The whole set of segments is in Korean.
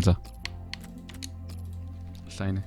가자. 사인해.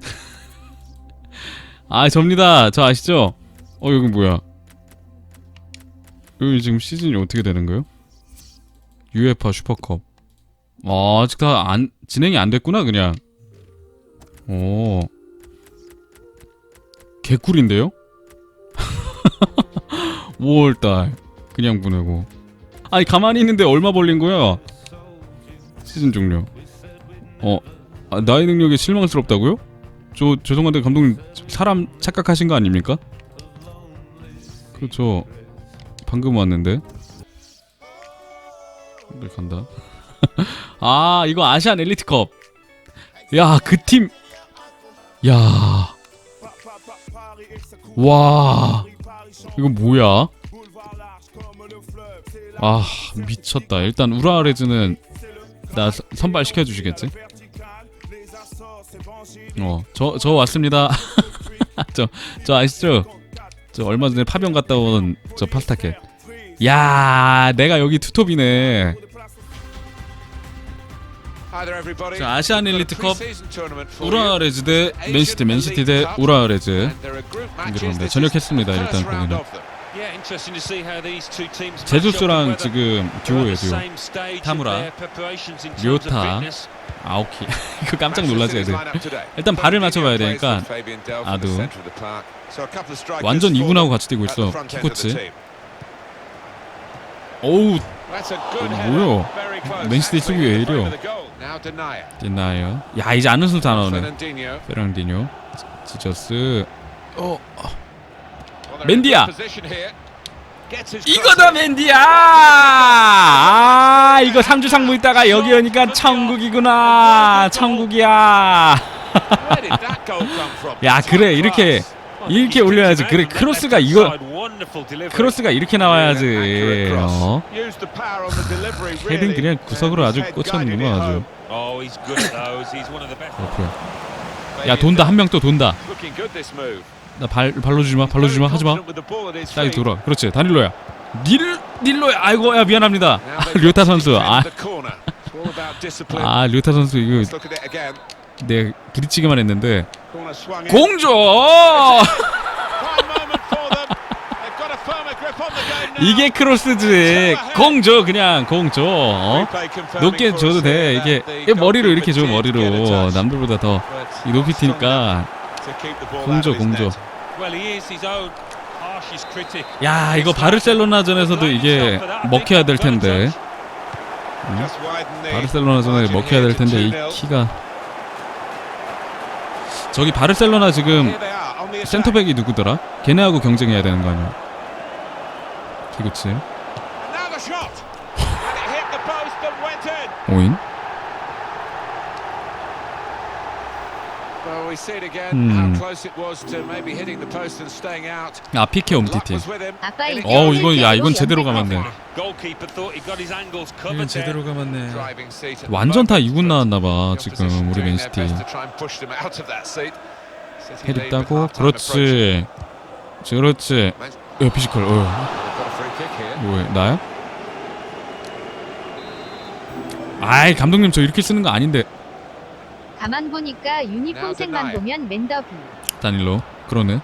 아 접니다. 저 아시죠? 어 여기 뭐야? 여기 지금 시즌이 어떻게 되는 거예요? UEFA 슈퍼컵. 아 아직 다 안 진행이 안 됐구나 그냥. 오. 개꿀인데요? 5월달 그냥 보내고. 아니 가만히 있는데 얼마 벌린 거야? 시즌 종료. 어 아, 나의 능력에 실망스럽다고요? 저 죄송한데 감독님 사람 착각하신 거 아닙니까? 그렇죠. 방금 왔는데. 네 간다. 아 이거 아시안 엘리트컵. 야 그 팀. 야. 와. 이거 뭐야? 아 미쳤다. 일단 우라레즈는 나 서- 선발 시켜주시겠지? 어, 저, 저 왔습니다. 저, 저 아시죠? 저 얼마 전에 파병 갔다 온 저 파스타켓. 야, 내가 여기 투톱이네. 자, 아시안 엘리트컵 우라 레즈 대 맨시티, 맨시티 대 우라 레즈. 경기로인데 전역했습니다. 일단 거기는. 제주스랑 지금 듀오예요, 듀오. 타무라, 료타, 아오키. 이거 깜짝 놀라지 애들. 일단 발을 맞춰봐야 되니까 아두. 완전 이분하고 같이 뛰고 있어. 키코치. 어우, 뭐야? 맨시티 수비 왜 이래요? 됐나요? 야, 이제 아는 선수 다 나오네. 페랑디뇨, 지저스. 어, 맨디야! 이거다 맨디야! 아, 이거 3주 상무 있다가 여기 오니까 천국이구나. 천국이야. 야, 그래. 이렇게 이렇게 올려야지. 그래. 크로스가 이거 크로스가 이렇게 나와야지. 어. 헤딩 그냥 구석으로 아주 꽂혔는구만 아주. 옆으로. 야, 돈다. 한 명 또 돈다. 나 발 발로 주지 마. 발로 주지 마. 하지 마. 딱이 돌아. 그렇지. 다닐로야. 닐 닐로야. 아이고 야 미안합니다. 아, 류타 선수. 아, 아 류타 선수 이거 내 부딪히기만 했는데 공조 이게 크로스지 공조 그냥 공조 어? 높게 줘도 돼 이게 머리로 이렇게 줘 머리로 남들보다 더이 높이 튀니까 공조 공조. 야 이거 바르셀로나전에서도 이게 먹혀야 될 텐데. 음? 바르셀로나전에 먹혀야 될 텐데 이 키가. 저기 바르셀로나 지금 센터백이 누구더라? 걔네하고 경쟁해야 되는 거 아니야? 키구치. 오인 음. 아 피케 옴티티 어 이건 야 이건 제대로 감았네. 이건 제대로 감았네. 완전 다 2군 나왔나봐 지금 우리 맨시티. 헤드 따고? 그렇지. 그렇지. 야 피지컬. 어 뭐야 나야? 아이 감독님 저 이렇게 쓰는 거 아닌데 가만 보니까 유니폼 색만 보면 맨더비. 다닐로 그러네.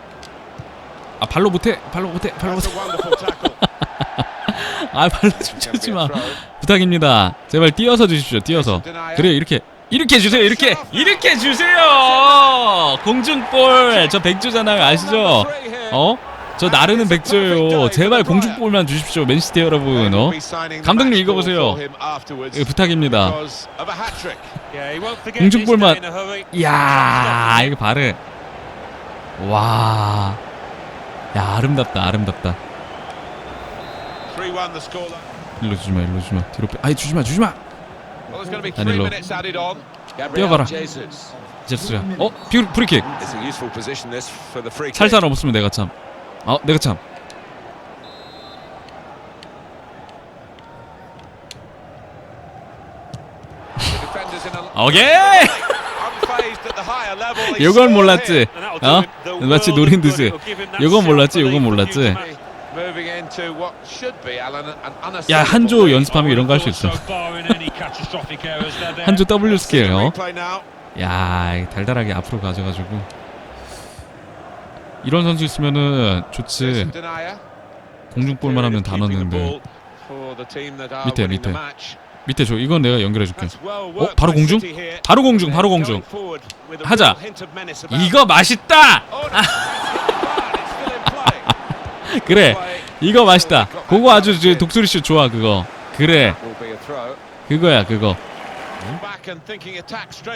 아 발로 못해. 발로 못해. 발로 못해. 아 발로 좀 쳐지 마. 부탁입니다. 제발 뛰어서 주십시오. 뛰어서. 그래 이렇게. 이렇게 주세요 이렇게. 이렇게 주세요. 공중볼. 저 백조잖아요. 아시죠? 어? 저 나르는 백조예요. 제발 공중볼만 주십시오 맨시티 여러분 어? 감독님 이거 보세요. 이거 부탁입니다. 공중볼만. 이야 이거 발을 와 야 아름답다 아름답다. 일로 주지마 일로 주지마. 뒤로 빼. 아이 주지마 주지마. 다닐로. 뛰어가라. 제스야. 어? 뷰 프리킥. 살살 없으면 내가 참 어? 내가 참 오케이 요건 몰랐지 어? 마치 노린 듯이 요건 몰랐지 요건 몰랐지 야 한조. 연습하면 이런 거 할 수 있어. 한조 W 스케일 어. 야 달달하게 앞으로 가져가지고 이런 선수 있으면은 좋지. 공중볼만 하면 다 넣는데 밑에, 밑에. 밑에 줘. 이건 내가 연결해 줄게. That's well 어 바로 공중? 바로 공중. 바로 공중. 하자. 이거 맛있다. Oh. 그래. 이거 맛있다. 그거 아주 저 독수리 씨 좋아 그거. 그래. 그거야 그거.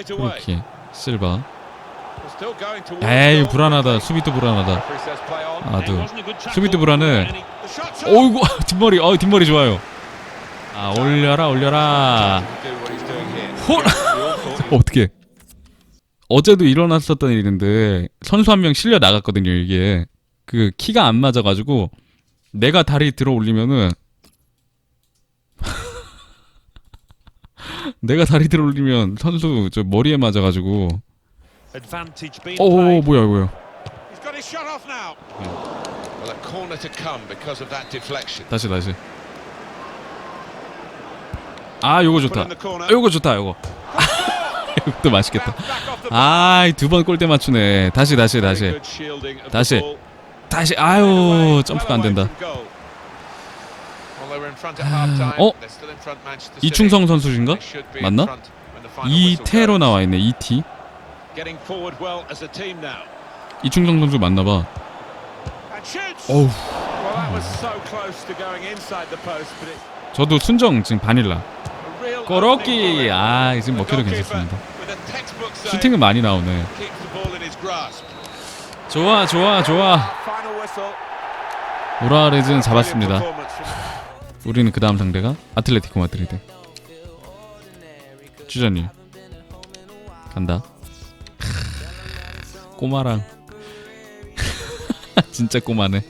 이렇게 실바. 에이. 불안하다. 수비도 불안하다. 아두. 수비도 불안해. 어이구 뒷머리. 어 뒷머리 좋아요. 아 올려라 올려라. 홀. 어떻게? 어제도 일어났었던 일인데 선수 한 명 실려 나갔거든요. 이게 그 키가 안 맞아가지고 내가 다리 들어 올리면은 내가 다리 들어 올리면 선수 저 머리에 맞아가지고 Advantage being 오 played. 뭐야 뭐야 He's got his shot off now. Well, a corner to come because of that deflection. 다시 다시 아 요거 Put 좋다 in the corner. 아, 요거 좋다 요거 이것도 맛있겠다 Bounce back off the 아두 번 골대 맞추네 다시 다시 Very 다시 good shielding of 다시. the ball. 다시 아유 점프가 안 된다. Well, they were in front at half-time. 어? They're still in front Manchester City. 이충성 선수인가? They should be in 맞나? front when the final whistle 이태로 goes. 나와 있네 이티 Getting forward well as a team now. 이충성 선수 맞나봐 And shoots. 어우 저도 순정 지금 바닐라 꼬로끼 아. 지금 먹혀도 괜찮습니다 슈팅은 많이 나오네. 좋아 좋아 좋아 Brilliant 잡았습니다 우리는 그 다음 상대가 아틀레티코 마드리드 주전님 간다 꼬마랑 진짜 꼬마네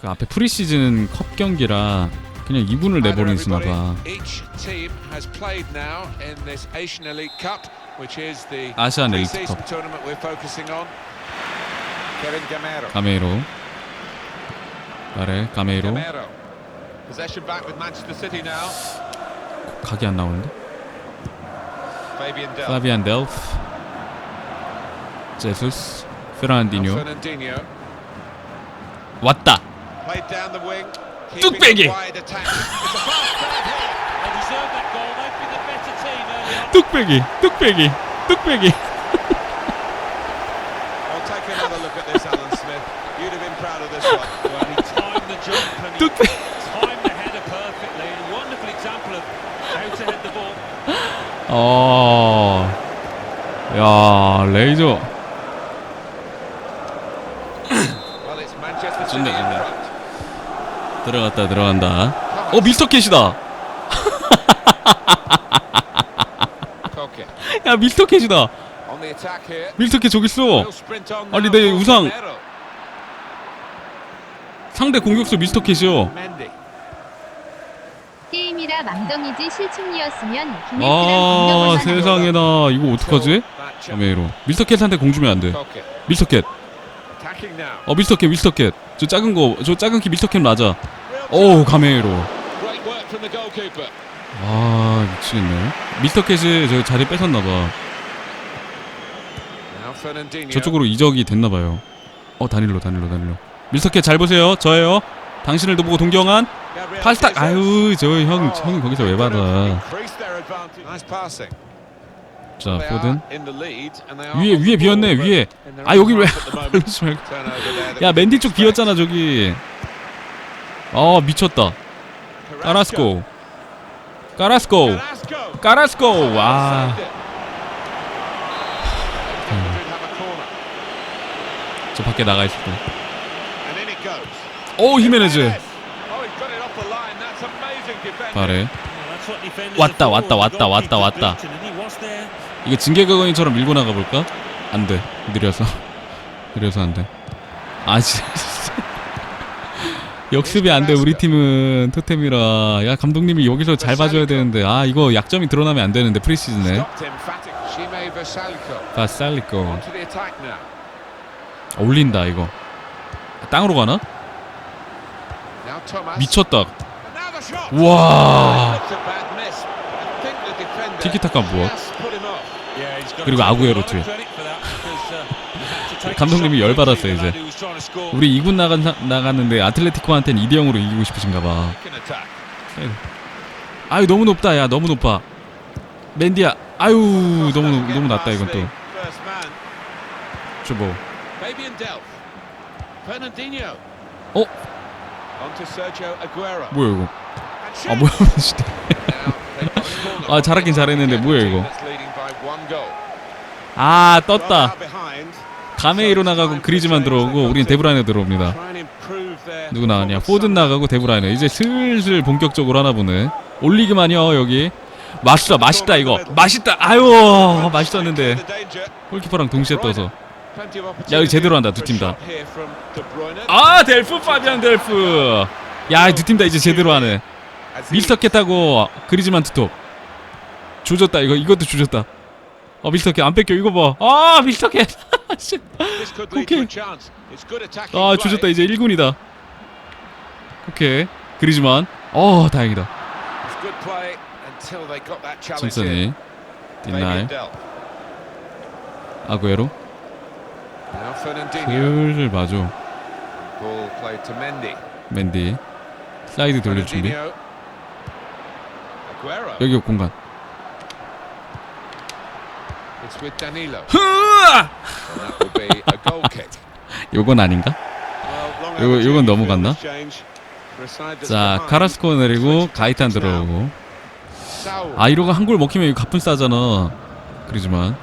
그 앞에 프리시즌 컵 경기라 그냥 2군을 내버리시나봐 Each team has played now in this Asian Elite Cup, which is the 아시안 엘리트 pre-season 컵 tournament we're focusing on. Kevin Gamero. 가메이로 아래 가메이로. 각이 안 나오는데. 플라비안 델프 제수스 Fernandinho. 왔다. 뚝배기. 뚝배기 뚝배기 뚝배기 this, Alan Smith. You'd have been proud of this one. Well, he timed the jump and he 뚝배기 timed the header perfectly. And a wonderful example of how to head the ball. 어. 야, 레이저. Well, it's Manchester City 좋네, in 좋네. front. 들어갔다, 들어간다. 어, 미스터 캣이다. Koke. 야, 미스터 캣이다. On the attack here. 미스터 캣 저기 있어. 아니, 내 우상. 상대 공격수 미스터 캣이요. Mendy. 게임이라 망정이지 실축이었으면 아, 세상에나. 이거 어떡하지? That chance. 가메이로. 미스터 캣한테 공 주면 안 돼. Koke. 미스터 캣. Attacking now. 어, 미스터 캣, 미스터 캣. 저 작은 거, 저 작은 키 미스터 캣 맞아. 오, goalkeeper. 아, 미치겠네. 미스터 캣이 저 자리 뺏었나봐. Now Fernandinho. 저쪽으로 이적이 됐나 봐요. 어, 다닐로, 다닐로, 다닐로. 미스터 캣 잘 보세요. 저예요. 당신을 도 보고 동경한. Jesus. 아유, 저 형, Oh, 형이 거기서 왜 받아? 자, 포든. 위에 위에 비었네 위에 아 여기 왜 야 맨디 쪽. 비었잖아 저기 어 미쳤다 까라스코 까라스코. 까라스코 와. 저 밖에 나가 있을 goes. 때오 히메네즈 Oh. 바래 왔다. 왔다, 왔다, 왔다, 왔다. 이거 징계거인처럼 밀고 나가 볼까 안 돼 느려서 느려서 안 돼 아 진짜 역습이 안 돼 우리 팀은 토템이라 야 감독님이 여기서 잘 봐줘야 되는데 아 이거 약점이 드러나면 안 되는데 프리시즌에. 바살리코. 올린다 이거 땅으로 가나? 미쳤다. And now the shot. 와. Looked a bad miss. I think the defender 티키타카 got 그리고 아구에로 뒤에. uh, 감독님이 열받았어요. 이제. 우리 2군 나간 나갔는데 아틀레티코한테는 2대 0으로 이기고 싶으신가 봐. 아유 너무 높다. 야 너무 높아. 맨디야. 아유 너무 높- 너무 낮다 이건 또. 주보. 어? 뭐야 이거? 아. 뭐야 진짜. 아, 잘하긴 잘했는데 뭐야, 이거? 아 떴다. 가메이로 나가고 그리즈만 들어오고 우린 데브라이네 들어옵니다. 누구 나가냐? 포든. 나가고 데브라이네. 이제 슬슬 본격적으로 하나 보네. 올리기만요 여기. 맛있다 맛있다 이거. 맛있다. 아유 맛있었는데. 골키퍼랑 동시에 떠서. 야, 여기 제대로 한다, 두 opportunity 팀 다. for a shot here from De Bruyne. 아 델프 파비안 델프. 야두 팀 다 이제 제대로 하네. 캣하고 그리즈만 투톱. 조졌다 이거 이것도 조졌다. 어 미스터 캣안 뺏겨 이거 봐. 아 미스터 캣. 오케이. 아 조졌다 이제 1군이다. 오케이. 그리지만 어 다행이다. 천천히. 딘나이 아구에로. 슬슬 마죠 맨디 사이드 돌릴 준비. 여기 공간. 요건 아닌가? 요, 요건 넘어갔나? 자 카라스코 내리고 가이탄 들어오고 아 이러고 한 골 먹히면 이거 가뿐 싸잖아 그리지만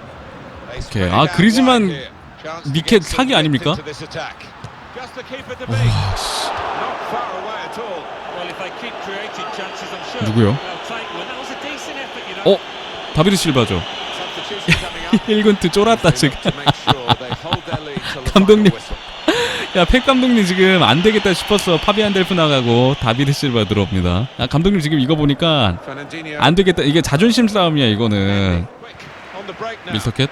오케이 아 그리지만 니켓 사기 아닙니까? 어, 누구요? 어? 다비드 실바죠 Substitution coming up. 1군트 쫄았다 지금. 감독님. 야, 팩 감독님 지금 안 되겠다 싶었어. 파비안 델프 나가고 다비드 실바 들어옵니다. 아, 감독님 지금 이거 보니까. 안 되겠다. 이게 자존심 싸움이야, 이거는. 캣.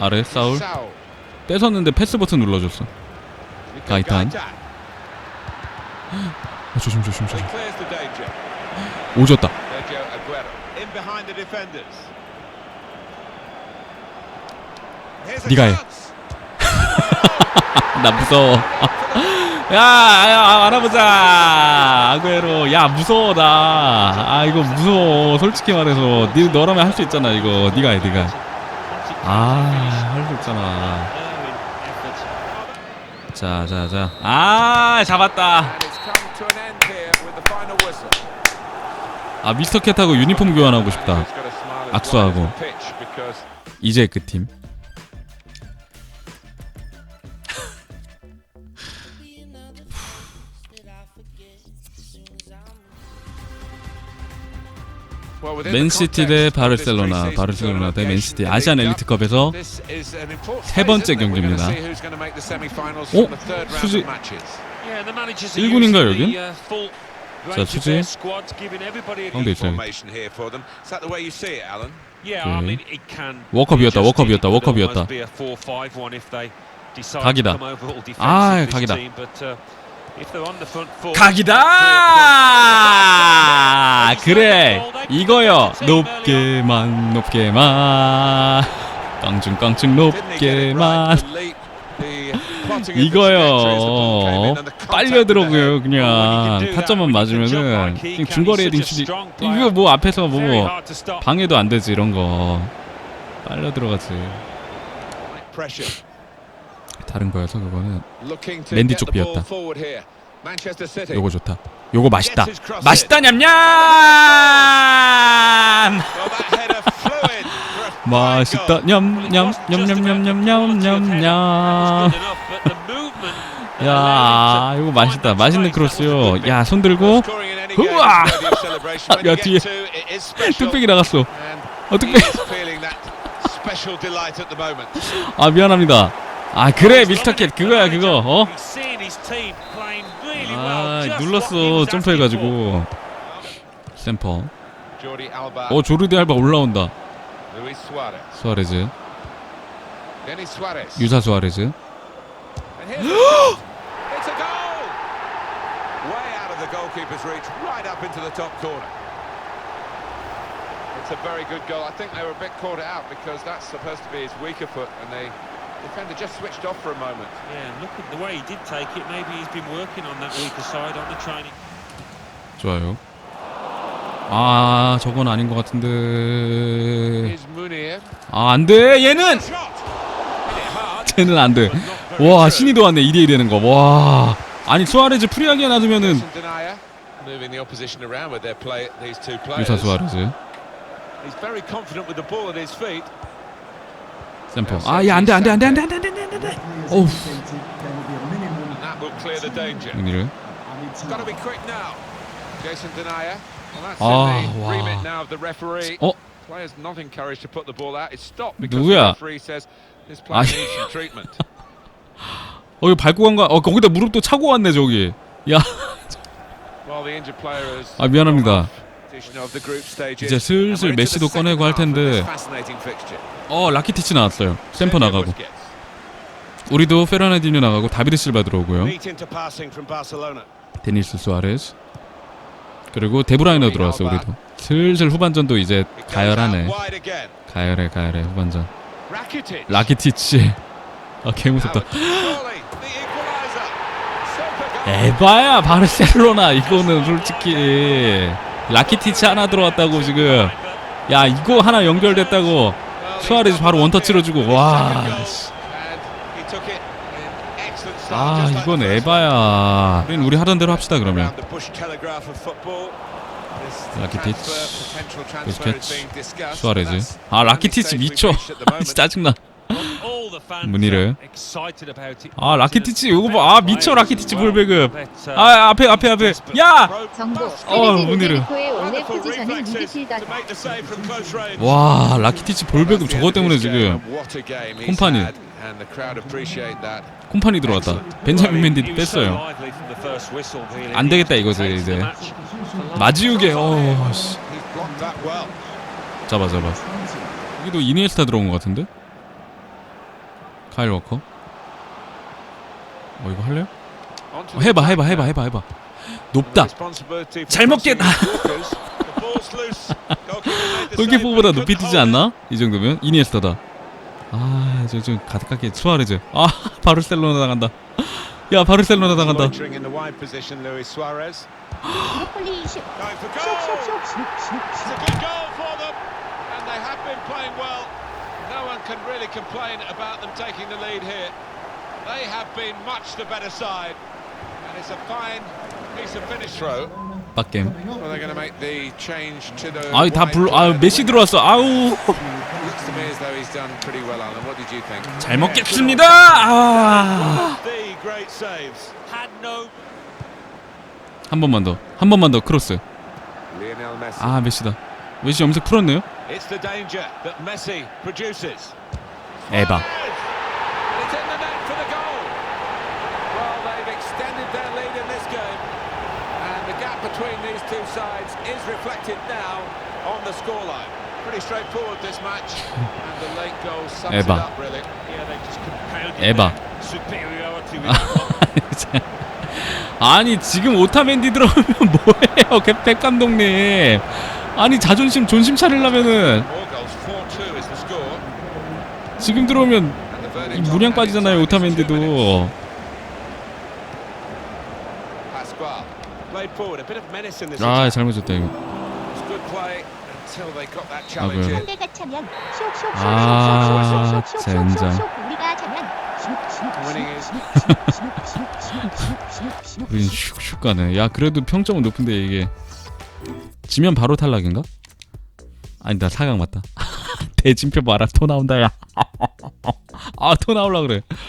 아래 사울. 뺏었는데 패스 버튼 눌러줬어. 가이탄. 아, 조심 조심 조심. 오졌다. Sergio Aguero. In behind the defenders. Here's a 네가 해. 나 무서워. 야, 야, 알아보자. 아구에로. 야, 무서워 나. 아, 이거 무서워. 솔직히 말해서, 니 너라면 할 수 있잖아. 이거, 니가 해, 니가. 아, 할 수 있잖아. 자, 자, 자. 아, 잡았다. 아, 미스터 캣하고 유니폼 교환하고 싶다. 악수하고. 이제 그 팀. 맨시티 대 바르셀로나, 바르셀로나 대 맨시티 아시안 엘리트컵에서 세 번째 경기입니다. 오, 수지 1군인가요 여긴? 자, 수지 가운데 있어요. 네. 워컵이었다, 워컵이었다, 워컵이었다. 각이다. 아, 각이다. Uh, 각이다! 그래, 이거요. 높게만, 높게만. 깡충 깡충 it right? 높게만. 이거요. 빨려 들어오고요. 그냥 타점만 맞으면은 그냥 중거리 헤딩 슛이 이거 뭐 앞에서 뭐. 방해도 안 되지 이런 거. 빨려 들어가지. 다른 거여서 그거는 랜디 쪽 비었다. 요거 좋다. 요거 맛있다. 맛있다 냠냠. 맛있다 냠냠 냠냠냠냠냠냠냠. 야, 이거 맛있다. 맛있는 크로스요. 야, 손 들고 우와! 야, 뒤에 뚝배기 나갔어. 어, 뚝배기. 아, 미안합니다. 아, 그래. 미스터 캣 그거야, 그거. 어? 아, 눌렀어. 점프해 가지고. 샘퍼. 어, 조르디 알바 올라온다. 수아레즈. 유사 수아레즈. It's a goal. the goalkeeper's reach, right up into the top corner. It's a very good goal. I think they were a bit caught out because that's supposed to be his weaker foot, and the defender just switched off for a moment. Yeah, and look at the way he did take it. Maybe he's been working on that weaker side on the training. 좋아요. 아 저건 아닌 것 같은데. Is Munir. 아 안돼 얘는 Shot! 쟤는 안돼. 와 신이 도 왔네 2대2 되는 거. 와 아니 수아레즈 프리하게 놔두면은 Jason Denayer moving the opposition around with their play. These two players. 유사 수아레즈 He's very confident with the ball at his feet. 샘퍼. 아얘 안돼 안 돼 안 돼 안 돼 안 돼 안 돼 안 돼. 어우 And that will clear the danger. 문이를. Got to be quick now. Jason Denayer. Well, that's Ah, in the wow. remit now of the referee. 어 누구야? treatment. 어, 이거 밟고 간 거. 어 거기다 무릎도 차고 왔네 저기. 야. 아 미안합니다. 이제 슬슬 메시도 꺼내고 할 텐데. 어 라키티치 나왔어요. 샘퍼 나가고. 우리도 페르나디뉴 나가고 다비드 실바 들어오고요. 데니스 수아레즈. 그리고 데브라이너 들어왔어 우리도. 슬슬 후반전도 이제 가열하네. 가열해 가열해 후반전. 라키티치. 아 개무섭다. 에바야 바르셀로나 이거는 솔직히 라키티치 하나 들어왔다고 지금. 야 이거 하나 연결됐다고. 수아레즈 바로 원터치로 주고 와. 아 이건 에바야. 우린 우리 하던 대로 합시다 그러면. 라키티치, 수아레즈. 아 라키티치 미쳐. 짜증나. It. 아 라키티치 요거 봐. 아 미쳐 라키티치 볼배급. Uh, 아 앞에 앞에 앞에. 야. 정보 어, range. 와 라키티치 볼배급 저거 때문에 지금 콤파니. 콤파니 들어왔다. 벤자민 맨디 뺐어요. 안 되겠다, 이거지, 이제. 마지우게. 어. 잡아 잡아. 여기도 이니에스타 들어온 것 같은데? 카일 워커. 어 이거 할래요? 어, the 해봐 해봐 해봐. 해봐 해봐. 높다. 잘 walkers. 골키퍼보다 높이 뛰지 않나? 이 정도면 이니에스타다. 아 저 좀 가득하게 수아레즈. 아 바르셀로나 당한다. 야 바르셀로나 당한다. can really complain about them taking the lead here. They have been much the better side, and it's a fine piece of finish throw. 빡겜. Well, they're going to make the change to the. 아이 다 불러. 아 player. 메시 들어왔어. 아우 Looks to me as though he's done pretty well, Alan. What did you think? 잘 먹겠습니다. 아. The great saves. Had no 한 번만 더. 한 번만 더 크로스. 아 메시다. 메시 염색 풀었네요. It's the danger that Messi produces. 에바. It's in the net for the goal. Well, they've extended their lead in this game. And the gap between these two sides is reflected now on the scoreline. Pretty straightforward this match. And the late goal sums it 에바. up, really. Yeah, they just compounded 에바. superiority with. 아니 지금 오타멘디 들어오면 뭐해요 캡 감독님 아니 자존심 존심 차리려면은 More goals, 4-2 is the score. 지금 들어오면 무량 빠지잖아요 this. 아 attack. 잘못했다 이거 아고요. 아, 젠장. 우린 슉슉 가네 야 그래도 평점은 높은데 이게 지면 바로 탈락인가? 아니 나 사강 맞다. 대진표 봐라 토 나온다 야 아토 나올라 그래